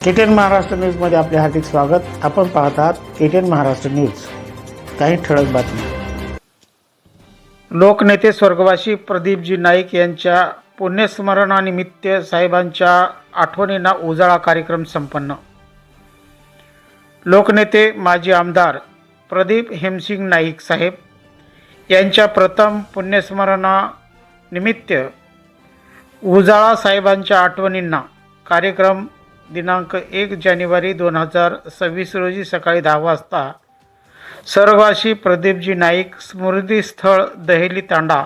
KTN Maharashtra न्यूजमध्ये आपले हार्दिक स्वागत. आपण पाहत आहात केटीएन महाराष्ट्र न्यूज. काही ठळक बातमी लोकनेते स्वर्गवासी प्रदीपजी नाईक यांच्या पुण्यस्मरणानिमित्त साहेबांच्या आठवणींना उजाळा कार्यक्रम संपन्न. लोकनेते माजी आमदार प्रदीप हेमसिंग नाईक साहेब यांच्या प्रथम पुण्यस्मरणानिमित्त उजाळा साहेबांच्या आठवणींना कार्यक्रम दिनांक एक जानेवारी दोन हजार सव्वीस रोजी सकाळी दहा वाजता सर्ववासी प्रदीपजी नाईक स्मृतीस्थळ दहेली तांडा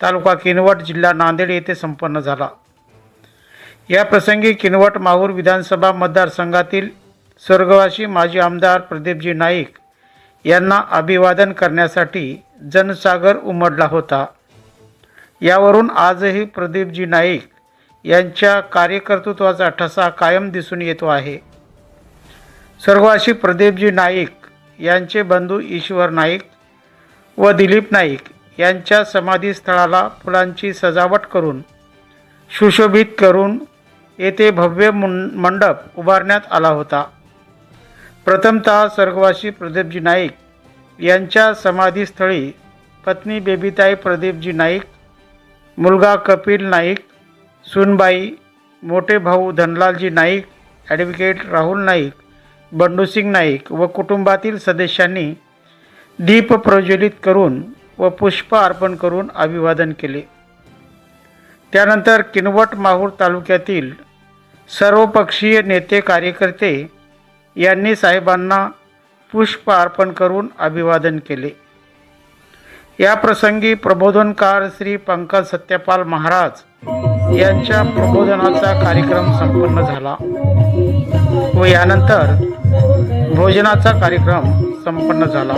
तालुका किनवट जिल्हा नांदेड येथे संपन्न झाला. या प्रसंगी किनवट माहूर विधानसभा मतदारसंघातील स्वर्गवासी माजी आमदार प्रदीपजी नाईक यांना अभिवादन करण्यासाठी जनसागर उमडला होता. यावरून आजही प्रदीपजी नाईक यांच्या कार्यकर्तृत्वाचा ठसा कायम दिसून येतो आहे. स्वर्गवासी प्रदीपजी नाईक यांचे बंधू ईश्वर नाईक व दिलीप नाईक यांच्या समाधीस्थळाला फुलांची सजावट करून सुशोभित करून येथे भव्य मुं मंडप उभारण्यात आला होता. प्रथमतः स्वर्गवासी प्रदीपजी नाईक यांच्या समाधीस्थळी पत्नी बेबीताई प्रदीपजी नाईक मुलगा कपिल नाईक सुनबाई मोठे भाऊ धनलालजी नाईक ॲडव्होकेट राहुल नाईक बंडूसिंग नाईक व कुटुंबातील सदस्यांनी दीप प्रज्वलित करून व पुष्प अर्पण करून अभिवादन केले. त्यानंतर किनवट माहूर तालुक्यातील सर्वपक्षीय नेते कार्यकर्ते यांनी साहेबांना पुष्प अर्पण करून अभिवादन केले. या प्रसंगी प्रबोधनकार श्री पंकज सत्यपाल महाराज यांच्या प्रबोधनाचा कार्यक्रम संपन्न झाला. व यानंतर भोजनाचा कार्यक्रम संपन्न झाला.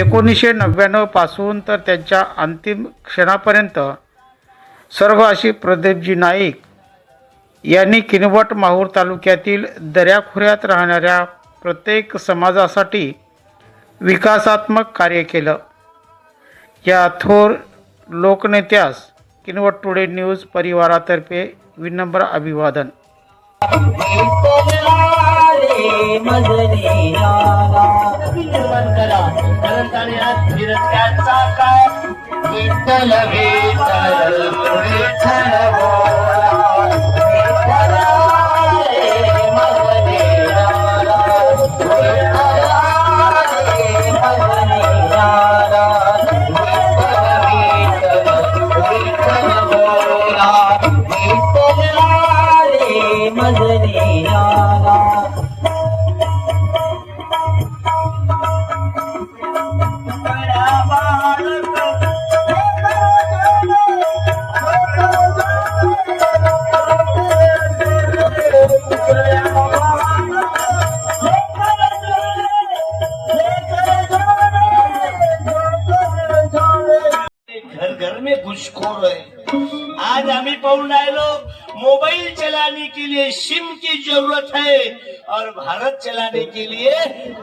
एकोणीसशे नव्याण्णवपासून तर त्यांच्या अंतिम क्षणापर्यंत सर्ववासी प्रदीपजी नाईक यांनी किनवट माहूर तालुक्यातील दऱ्याखोऱ्यात राहणाऱ्या प्रत्येक समाजासाठी विकासात्मक कार्य केलं. या थोर लोकनेत्यास किनवट टुडे न्यूज परिवारातर्फे विनम्र अभिवादन. काय घुसखोर है आज आम्ही पाहून राहिलो मोबाइल चलाने के लिए सिम की जरूरत है और भारत चलाने के लिए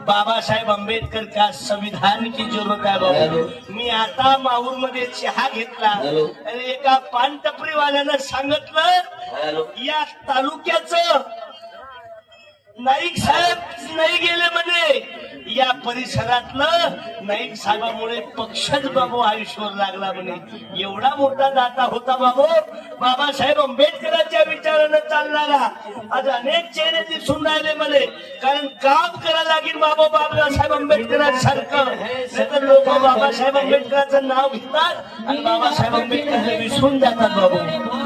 बाबा साहेब आंबेडकर का संविधान की जरूरत आहे बाबा. मी आता माहूरमध्ये चहा घेतला. आणि एका पान टपरीवाल्यानं सांगितलं या तालुक्याचं नाईक साहेब नाही गेले म्हणे. या परिसरातलं नाईक साहेबामुळे पक्षच बाबू आयुष्यावर लागला म्हणे. एवढा मोठा दाता होता बाबू. बाबासाहेब आंबेडकरांच्या विचारानं चालणारा. आज अनेक चेहरे दिसून राहिले म्हणे. कारण काम करा लागेल बाबा बाबासाहेब आंबेडकरांसारखं. सगळं लोक बाबासाहेब आंबेडकरांचं नाव घेतात आणि बाबासाहेब आंबेडकर विसरून जातात बाबू.